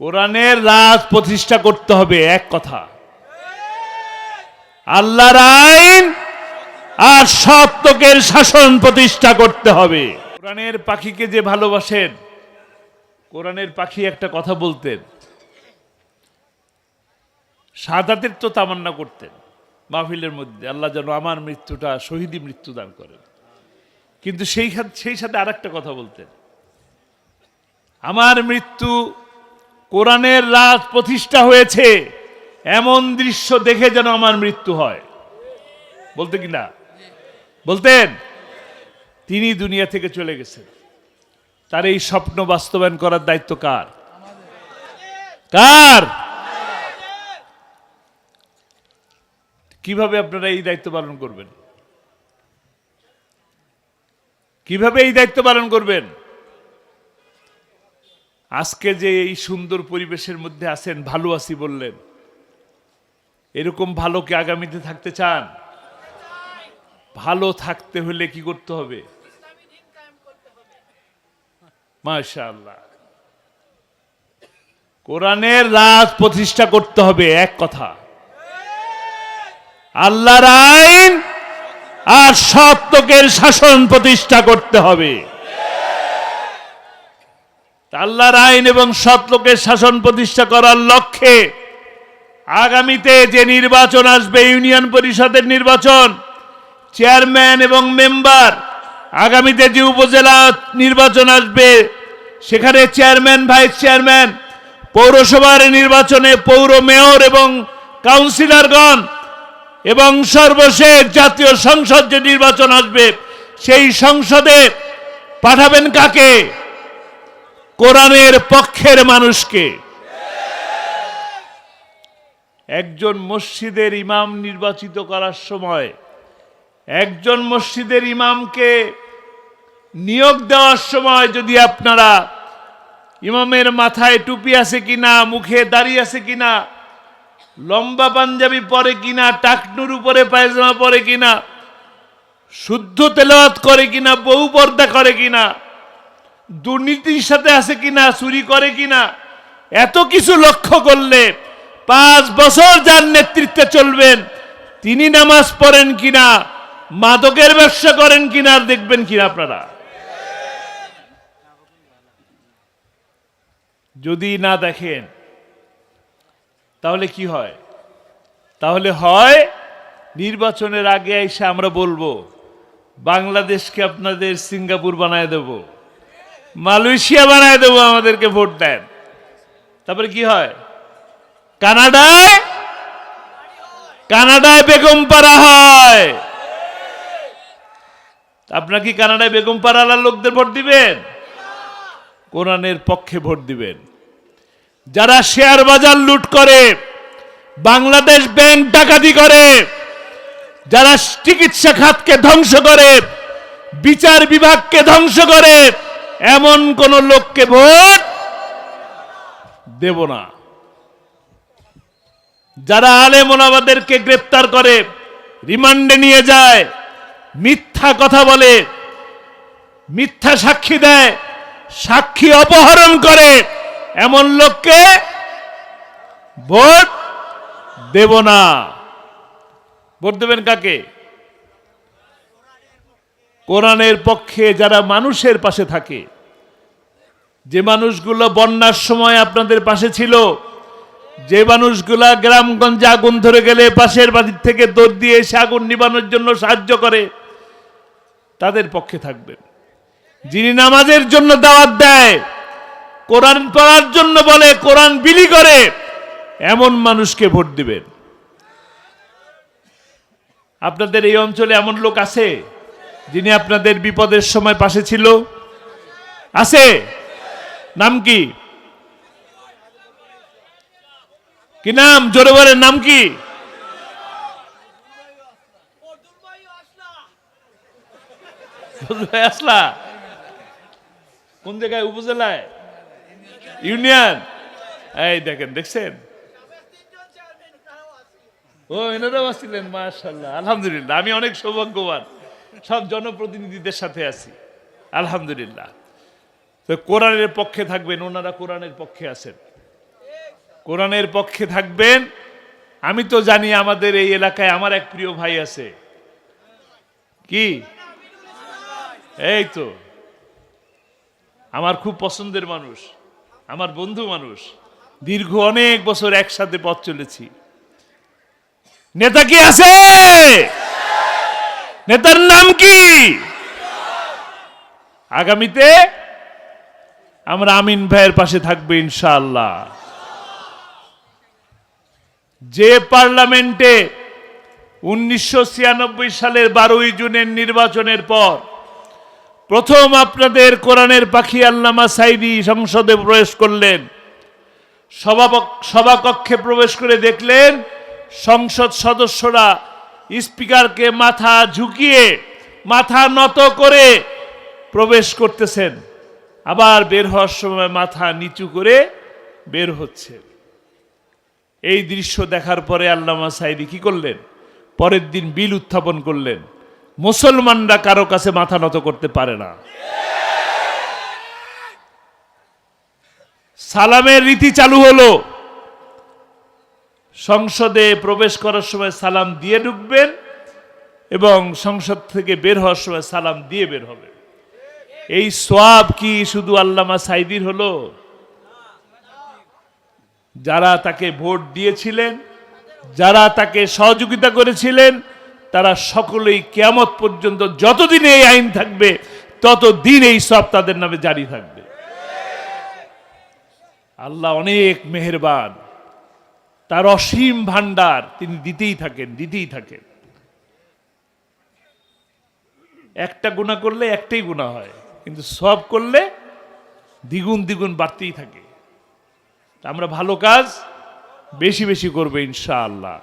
কোরআনের রাজ প্রতিষ্ঠা করতে হবে, এক কথা। আল্লাহর আইন আর সত্যকের শাসন প্রতিষ্ঠা করতে হবে। কোরআনের পাখিকে যে ভালোবাসেন, কোরআনের পাখি একটা কথা বলতেন, সাদাতের তো তামান্না করতেন মাহফিলের মধ্যে, আল্লাহ যেন আমার মৃত্যুটা, শহীদি মৃত্যু দান করেন। কিন্তু সেই সেই সাথে আর কথা বলতেন, আমার মৃত্যু কোরআনের রাজ প্রতিষ্ঠা হয়েছে, এমন দৃশ্য দেখে যেন আমার মৃত্যু হয়। বলতে কি না? বলতেন, তিনি দুনিয়া থেকে চলে গেছেন। তার এই স্বপ্ন বাস্তবায়ন করার দায়িত্ব কার? কার? কীভাবে আপনারা এই দায়িত্ব পালন করবেন? কীভাবে এই দায়িত্ব পালন করবেন? আজকে যে এই সুন্দর পরিবেশের মধ্যে আছেন, ভালো আছি বললেন। এরকম ভালো কি আগামীতে থাকতে চান? ভালো থাকতে হলে কি করতে হবে? মাশাআল্লাহ। কোরআনের রাজ প্রতিষ্ঠা করতে হবে, এক কথা। আল্লাহর আইন আর সত্যকের শাসন প্রতিষ্ঠা করতে হবে। আল্লাহর আইন এবং সৎলোকের শাসন প্রতিষ্ঠা করার লক্ষ্যে আগামীতে যে নির্বাচন আসবে, ইউনিয়ন পরিষদের নির্বাচন, চেয়ারম্যান এবং মেম্বার, আগামীতে যে উপজেলা নির্বাচন আসবে, সেখানে চেয়ারম্যান, ভাইস চেয়ারম্যান, পৌরসভার নির্বাচনে পৌর মেয়র এবং কাউন্সিলরগণ এবং সর্বশেষ জাতীয় সংসদ যে নির্বাচন আসবে, সেই সংসদে পাঠাবেন কাকে? কোরআনের পক্ষের মানুষকে। একজন মসজিদের ইমাম নির্বাচিত করার সময়, একজন মসজিদের ইমামকে নিয়োগ দেওয়ার সময় যদি আপনারা ইমামের মাথায় টুপি আছে কিনা, মুখে দাড়ি আছে কিনা, লম্বা পাঞ্জাবি পরে কিনা, টাকনুর উপরে পায়জামা পরে কিনা, শুদ্ধ তেলাওয়াত করে কিনা, বউ পর্দা করে কিনা দুর্নীতির সাথে আছে কিনা, চুরি করে কিনা, এত কিছু লক্ষ্য করলে পাঁচ বছর যার নেতৃত্বে চলবেন, তিনি নামাজ পড়েন কিনা, মাদকের ব্যবসা করেন কিনা দেখবেন কিনা আপনারা। যদি না দেখেন, তাহলে কি হয়? তাহলে হয়, নির্বাচনের আগে এসে আমরা বলব, বাংলাদেশকে আপনাদের সিঙ্গাপুর বানায় দেব। মালয়েশিয়া বানায় দেবো, আমাদেরকে ভোট দেন। তারপরে কি হয়? কানাডায়? কানাডায় বেগম পাড়া হয়। আপনার কি কানাডায় বেগম পাড়ালার লোকদের ভোট দিবেন? কোরআনের পক্ষে ভোট দিবেন। যারা শেয়ার বাজার লুট করে, বাংলাদেশ ব্যাংক ডাকাতি করে, যারা চিকিৎসা খাতকে ধ্বংস করে, বিচার বিভাগকে ধ্বংস করে এমন কোন লোককে ভোট দেব না। যারা আলেমোলাবাদেরকে গ্রেপ্তার করে, রিমান্ডে নিয়ে যায়, মিথ্যা কথা বলে, মিথ্যা সাক্ষী দেয়, সাক্ষী অপহরণ করে, এমন লোককে ভোট দেব না। ভোট দেবেন কাকে? কোরআনের পক্ষে যারা মানুষের পাশে থাকে, যে মানুষগুলো বন্যার সময় আপনাদের পাশে ছিল, যে মানুষগুলা গ্রামগঞ্জে আগুন ধরে গেলে পাশের বাড়ির থেকে দৌড় দিয়ে এসে আগুন নিবানোর জন্য সাহায্য করে, তাদের পক্ষে থাকবেন। যিনি নামাজের জন্য দাওয়াত দেয়, কোরআন পড়ার জন্য বলে, কোরআন বিলি করে, এমন মানুষকে ভোট দিবেন। আপনাদের এই অঞ্চলে এমন লোক আছে? যিনি আপনাদের বিপদের সময় পাশে ছিল। আছে? নাম কি? কি নাম? জোরে নাম কি? আসলা। কোন জায়গায়? উপজেলায়? ইউনিয়ন? এই দেখেন, দেখছেন? ও, এনারাও আসছিলেন মাশাল্লাহ আলহামদুলিল্লাহ, আমি অনেক সৌভাগ্যবান। সব জনপ্রতিনিধিদের সাথে আছি। আলহামদুলিল্লাহ। তো কোরআনের পক্ষে থাকবেন, ওনারা কোরআনের পক্ষে আছেন। কোরআনের পক্ষে থাকবেন, আমি তো জানি আমাদের এই এলাকায় আমার এক প্রিয় ভাই আছে। কি? এই তো। আমার খুব পছন্দের মানুষ, আমার বন্ধু মানুষ। দীর্ঘ অনেক বছর একসাথে পথ চলেছি। নেতা কি আছে? নেতার নাম কি? আগামীতে আমরা আমিন ভাইয়ের পাশে থাকব ইনশাআল্লাহ। যে পার্লামেন্টে উনিশশো ছিয়ানব্বই সালের বারোই জুনের নির্বাচনের পর প্রথম আপনাদের কোরআনের পাখি আল্লামা সাইদি সংসদে প্রবেশ করলেন সভা- সভাকক্ষে প্রবেশ করে দেখলেন সংসদ সদস্যরা স্পিকারকে মাথা ঝুঁকিয়ে, মাথা নত করে প্রবেশ করতেছেন। আবার বের হওয়ার সময় মাথা নিচু করে বের হচ্ছে। এই দৃশ্য দেখার পরে আল্লামা সাইদি কি করলেন? পরের দিন বিল উত্থাপন করলেন। মুসলমানরা কারও কাছে মাথা নত করতে পারে না। সালামের রীতি চালু হলো। সংসদে প্রবেশ করার সময় সালাম দিয়ে ঢুকবেন এবং সংসদ থেকে বের হওয়ার সময় সালাম দিয়ে বের হবে এই সোয়াব কি শুধু আল্লামা সাইদির হলো? যারা তাকে ভোট দিয়েছিলেন, যারা তাকে সহযোগিতা করেছিলেন, তারা সকলেই কেয়ামত পর্যন্ত যতদিন এই আইন থাকবে, ততদিন এই সব তাদের নামে জারি থাকবে। আল্লাহ অনেক মেহেরবান। তার অসীম ভান্ডার তিনি দিতেই থাকেন দিতেই থাকেন। একটা গুণা করলে একটাই গুণা হয়, কিন্তু সব করলে দ্বিগুণ দ্বিগুণ বাড়তেই থাকে। আমরা ভালো কাজ বেশি বেশি করব ইনশাআল্লাহ।